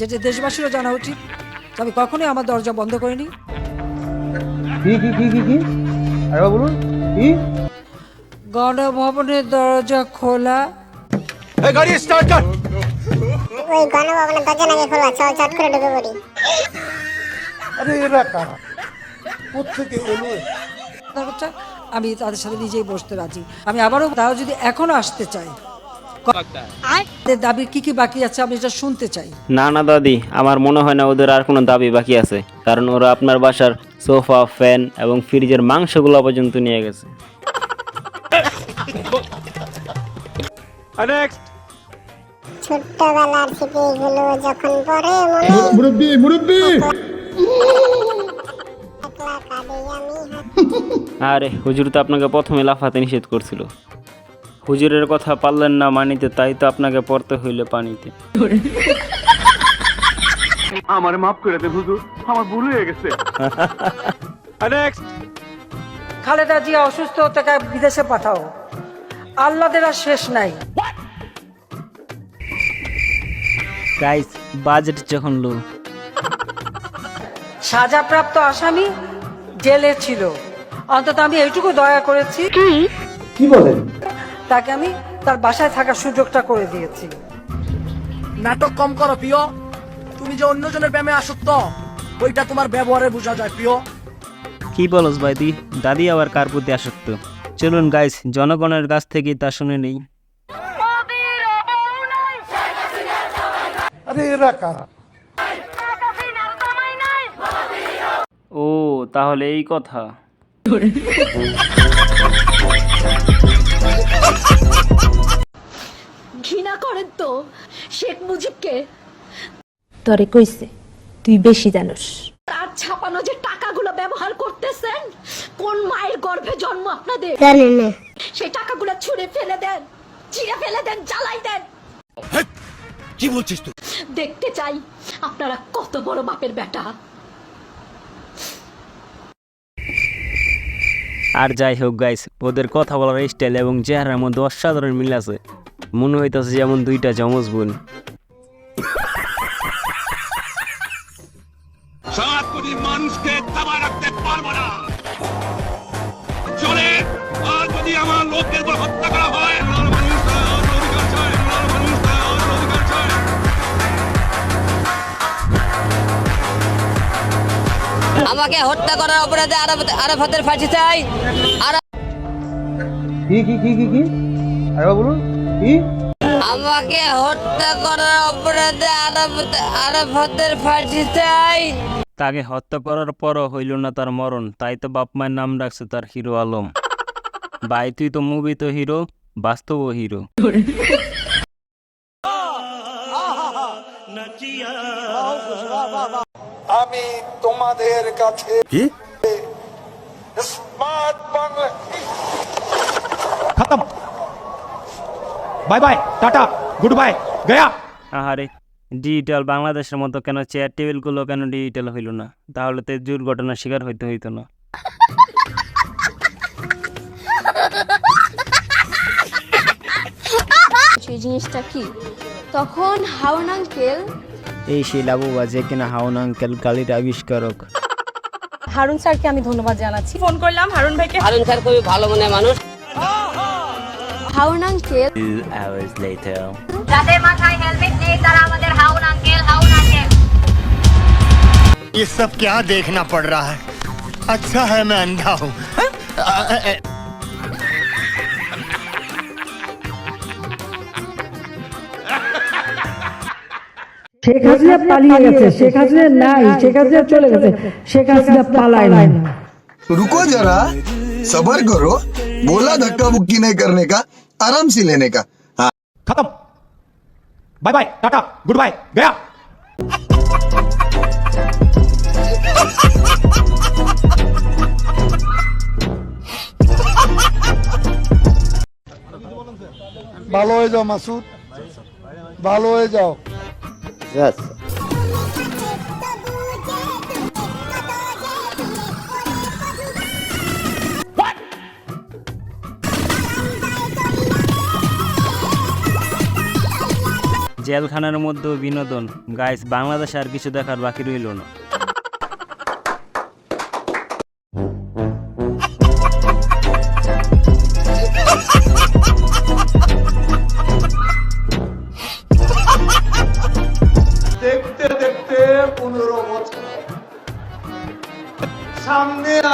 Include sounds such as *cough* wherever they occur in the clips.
যেটা দেশবাসীরও জানা উচিত আমি কখনোই আমার দরজা বন্ধ করিনি। কি কি কি কি কি? আরেকবার বলুন কি? গণভবনের দরজা খোলা। ওই গণভবনের দরজা নাকি খোলা? চল চট করে ঢুকে পড়ি। আরে এরা কারা? কোথেকে এলো? কথা হচ্ছে, আমি তাদের সাথে নিজেই বসতে রাজি। আমি আবারও তারা যদি এখনও আসতে চায় দাবি কি কি বাকি আছে আমি এটা শুনতে চাই। না না দাদি আমার মনে হয় না ওদের আর কোনো দাবি বাকি আছে কারণ ওরা আপনার বাসার সোফা ফ্যান এবং ফ্রিজের মাংসগুলো পর্যন্ত নিয়ে গেছে। যখন মনে মুরব্বি মুরব্বি! আরে হুজুর তো আপনাকে প্রথমে লাফাতে নিষেধ করছিল। হুজুরের কথা পারলেন না মানিতে তাই তো আপনাকে পড়তে হইলে পানিতে। আমার মাফ করে দেন হুজুর আমার ভুল হয়ে গেছে। *laughs* খালেদা জিয়া অসুস্থ তাকে বিদেশে পাঠাও। আল্লাদের আর শেষ নাই। গাইস বাজেট যখন লো সাজাপ্রাপ্ত আসামি জেলে ছিল। অন্তত আমি এইটুকু দয়া করেছি। কি বলেন? তাকে আমি তার বাসায় থাকার সুযোগটা করে দিয়েছি। নাটক কম করো প্রিয়। তুমি যে অন্যজনের প্রেমে আসক্ত ওইটা তোমার ব্যবহারে বোঝা যায় প্রিয়। কি বলস ভাইদি দাদি আবার কার প্রতি আসক্ত? চলুন গাইস জনগণের কাছ থেকে তা শুনে নেই। আরে এরা কারা? ও তাহলে এই কথা। *laughs* ঘৃণা করেন তো শেখ মুজিবকে। তরে কইছে তুই বেশি জানোস। তার ছাপানো যে টাকাগুলো ব্যবহার করতেছেন কোন মায়ের গর্ভে জন্ম আপনাদের? জানি না। সেই টাকাগুলো ছুঁড়ে ফেলে দেন চিড়ে ফেলে দেন জ্বালাই দেন। কি বলছিস তুই? দেখতে চাই আপনারা কত বড় বাপের বেটা। আর যাই হোক গাইস ওদের কথা বলার স্টাইল এবং চেহারার মধ্যে অসাধারণ মিল আছে। মনে হইতেছে যেমন দুইটা যমজ বোন। আমার লোকের হত্যা করা হয় আমাকে হত্যা করার অপরাধে আরাফাত- আরাফাতের ফাঁসি চাই কি কি কি কি কি বলুন কি আমাকে হত্যা করার অপরাধে আরাফাত- আরাফাতের ফাঁসি চাই তাকে হত্যা করার পরও হইল না তার মরণ তাই তো বাপ মায়ের নাম রাখছে তার হিরো আলম ভাই তুই তো মুভি তো হিরো বাস্তব হিরো আমি তোমাদের কাছে স্মার্ট বাংলা খতম। Bye bye tata good bye Gaya. আহারে ডিজিটাল বাংলাদেশের মতো কেন চেয়ার টেবিলগুলো কেন ডিজিটাল হইল না? তাহলে তো দুর্ঘটনার শিকার হইতে হইতো না। সেই জিনিসটা কি? তখন হাওন আঙ্কেল এই সেই লাবুবা যে কিনা হাউন আঙ্কেল গালির আবিষ্কারক হারুন স্যারকে আমি ধন্যবাদ জানাচ্ছি ফোন করলাম হারুন ভাইকে হারুন স্যার খুবই ভালো মনের মানুষ হারুন আঙ্কেল যাদের মাথায় হেলমেট নেই তারা আমাদের হাউন আঙ্কেল হাউন আঙ্কেল ये सब क्या देखना पड़ रहा है अच्छा है मैं अंधा हूँ শেখ হাসিনা পালিয়ে গেছে শেখ হাসিনা নাই শেখ হাসিনা চলে গেছে শেখ হাসিনা পালায় নাই रुको जरा सबर करो बोला धक्का मुक्की नहीं करने का आराम से लेने का খতম bye bye tata good bye Gaya ভালো হয়ে যাও মাসুদ ভালো হয়ে যাও জেলখানার মধ্যেও বিনোদন। গাইস বাংলাদেশে আর কিছু দেখার বাকি রইল না। *laughs*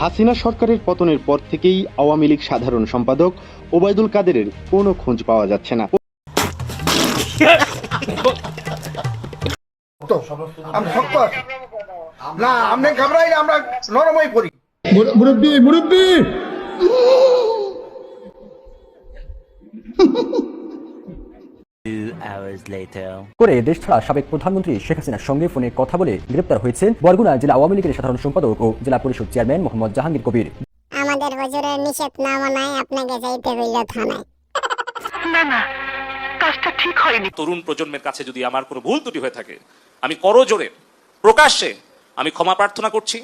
হাসিনা সরকারের পতনের পর থেকেই আওয়ামী লীগ সাধারণ সম্পাদক ওবায়দুল কাদেরের কোনো খোঁজ পাওয়া যাচ্ছে না। না আমরা নরমই করি মুরব্বী মুরব্বী! করে দেশ ছাড়া সাবেক প্রধানমন্ত্রী শেখ হাসিনার সঙ্গে ফোনে কথা বলে গ্রেপ্তার হয়েছেন বরগুনা জেলা আওয়ামী লীগের সাধারণ সম্পাদক ও জেলা পরিষদ চেয়ারম্যান মোহাম্মদ জাহাঙ্গীর কবির। আমাদের হজুরের নিষেধ না মানায় আপনাকে যাইতে হইল থানায়। তরুণ প্রজন্মের কাছে যদি আমার কোনো ভুল ত্রুটি হয়ে থাকে আমি করজোরে প্রকাশ্যে আমি ক্ষমা প্রার্থনা করছি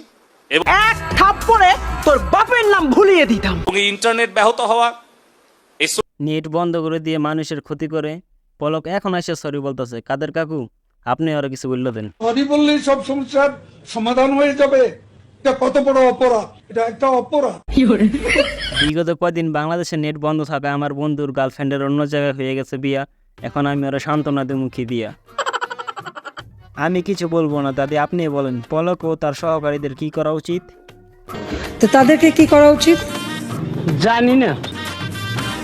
এবং এক থাপ্পড়ে তোর বাপের নাম ভুলিয়ে দিতাম। ইন্টারনেট ব্যাহত হওয়া নেট বন্ধ করে দিয়ে মানুষের ক্ষতি করে পলক এখন এসে সরি বলতেছে। কাদের কাকু? আপনি আরও কিছু বললে দেন। সরি বললেই সব সমস্যার সমাধান হয়ে যাবে। এটা কত বড় অপরাধ? এটা একটা অপরাধ। বিগত কয়দিন বাংলাদেশে নেট বন্ধ থাকে আমার বন্ধুর গার্লফ্রেন্ডের অন্য জায়গায় হয়ে গেছে বিয়া। এখন আমি ওরা সান্ত্বনা মুখী দিয়া। আমি কিছু বলব না দাদি আপনি বলেন পলক ও তার সহকারীদের কি করা উচিত? তো তাদেরকে কি করা উচিত? জানি না।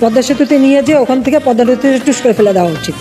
পদ্মা সেতুতে নিয়ে যেয়ে ওখান থেকে পদ্মা নদীতে করে ফেলে দেওয়া উচিত।